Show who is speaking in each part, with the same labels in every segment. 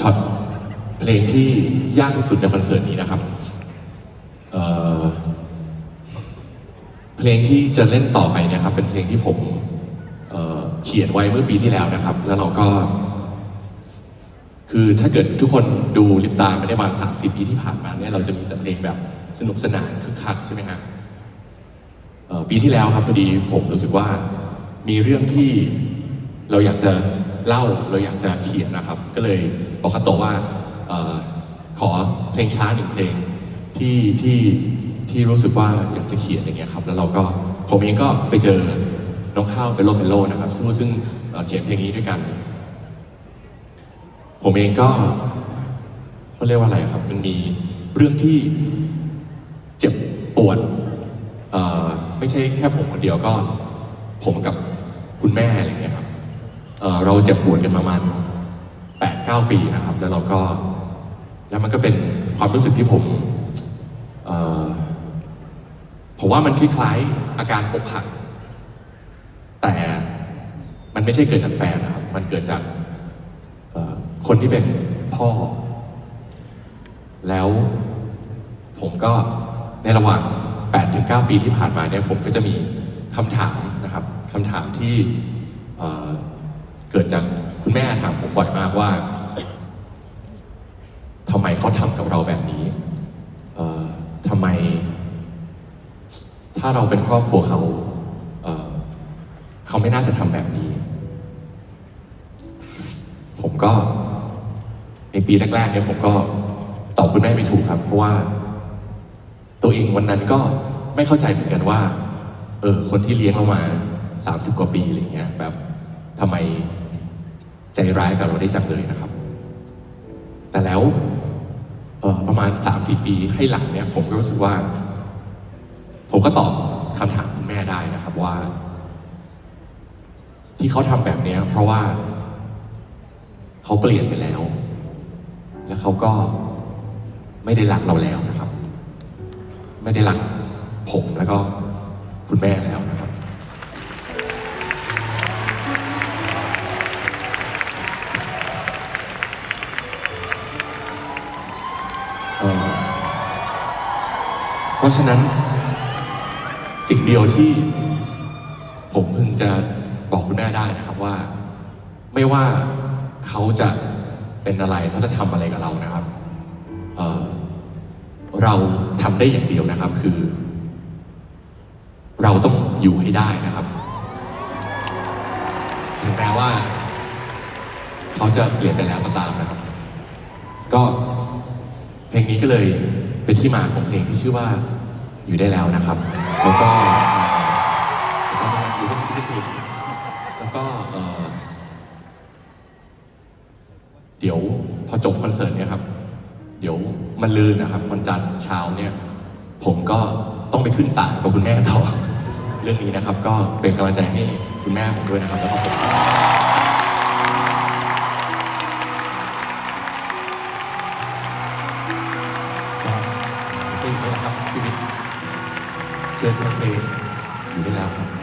Speaker 1: ช็อตเพลงที่ยากที่สุดในคอนเสิร์ตนี้นะครับเอ่อเพลงที่จะเล่นต่อไปเนี่ยครับ เป็นเพลงที่ผมเอ่อเขียนไว้เมื่อปีที่แล้วนะครับ แล้วเราก็ คือถ้าเกิดทุกคนดูลิปตาไม่ได้มาสามสี่ปีที่ผ่านมาเนี่ยเราจะมีแต่เพลงแบบสนุกสนานคึกคักใช่ไหมฮะเอ่อปีที่แล้วครับพอดีผมรู้สึกว่ามีเรื่องที่เราอยากจะเล่าเราอยากจะเขียนนะครับ ก็เลย บอกคาโตะว่าออขอเพลงช้าหนึ่งเพลงที่ที่ที่รู้สึกว่าอยากจะเขียนอย่างเงี้ยครับ แล้วเราก็ผมเองก็ไปเจอน้องข้าวเฟลโลเฟลโลนะครับซึ่งซึ่งเเขียนเพลงนี้ด้วยกัน ผมเองก็เขาเรียกว่าอะไรครับ มันมีเรื่องที่เจ็บปวดไม่ใช่แค่ผมคนเดียวก็ ผมกับคุณแม่อะไรเงี้ยครับเเราเจ็บปวดกันประมาณ แปดเก้าปีนะครับ แล้วเราก็ แล้วมันก็เป็นความรู้สึกที่ผมผมว่ามันคล้ายๆอาการอกหัก แต่มันไม่ใช่เกิดจากแฟนนะครับ มันเกิดจากคนที่เป็นพ่อ แล้วผมก็ในระหว่าง 8-9 ปีที่ผ่านมาเนี่ยผมก็จะมีคำถามนะครับคำถามที่เเกิดจากคุณแม่ถามผมบ่อยมากว่า ทำไมเขาทำกับเราแบบนี้เอ่อทำไม ถ้าเราเป็นครอบครัวเขาเอ่อเขาไม่น่าจะทำแบบนี้ ผมก็ ในปีแรกๆเนี่ยผมก็ตอบคุณแม่ไม่ถูกครับ เพราะว่า ตัวเองวันนั้นก็ไม่เข้าใจเหมือนกันว่า เออ คนที่เลี้ยงเรามาสามสิบกว่าปีอะไรเงี้ย แบบทำไมใจร้ายกับเราได้จังเลยนะครับ แต่แล้ว ประมาณสามสี่ปีให้หลังเนี่ยผมก็รู้สึกว่า ผมก็ตอบคำถามคุณแม่ได้นะครับว่า ที่เขาทำแบบนี้เพราะว่าเขาเปลี่ยนไปแล้ว และเขาก็ไม่ได้รักเราแล้วนะครับ ไม่ได้รักผมแล้วก็คุณแม่แล้ว เพราะฉะนั้น สิ่งเดียวที่ผมพึงจะบอกคุณแม่ได้นะครับว่า ไม่ว่าเขาจะเป็นอะไรเขาจะทำอะไรกับเรานะครับเเราทำได้อย่างเดียวนะครับคือ เราต้องอยู่ให้ได้นะครับ ถึงแม้ว่า เขาจะเปลี่ยนไปแล้วก็ตามนะครับ ก็ เพลงนี้ก็เลยเป็นที่มาของเพลงที่ชื่อว่าอยู่ได้แล้วนะครับ แล้วก็เอ่อแล้วก็อยู่เป็นเป็นเพลงแล้วก็เอ่อเดี๋ยวพอจบคอนเสิร์ตเนี่ยครับ เดี๋ยวมันลืนนะครับวันจันทร์เช้าเนี่ยผมก็ต้องไปขึ้นศาลกับคุณแม่ต่อ เรื่องนี้นะครับ ก็เป็นกำลังใจให้คุณแม่ผมด้วยนะครับแล้วก็ผม ชีวิต เชิญทางเพลงอยู่ได้แล้วครับ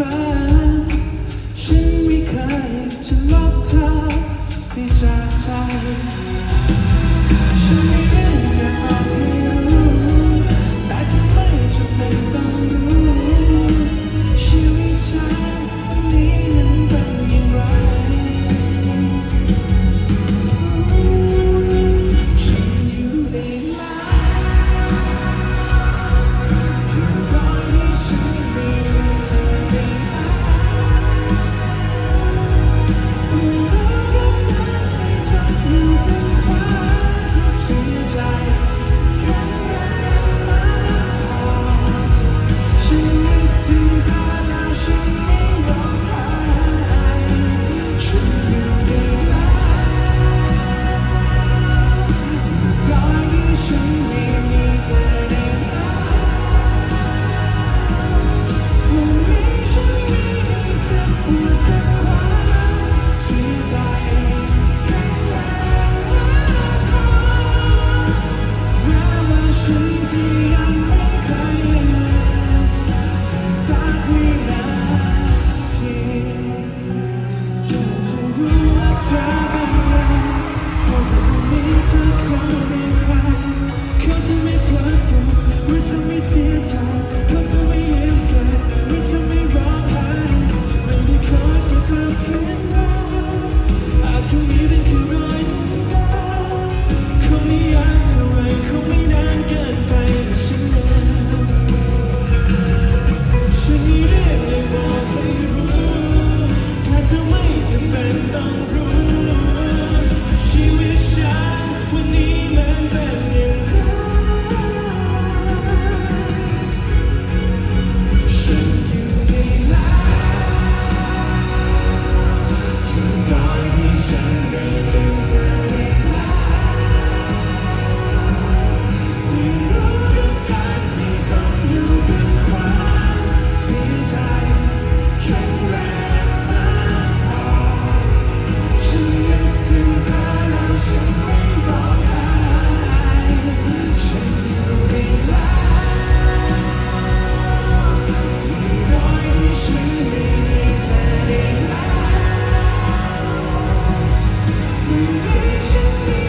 Speaker 2: สั เป็ 你心。里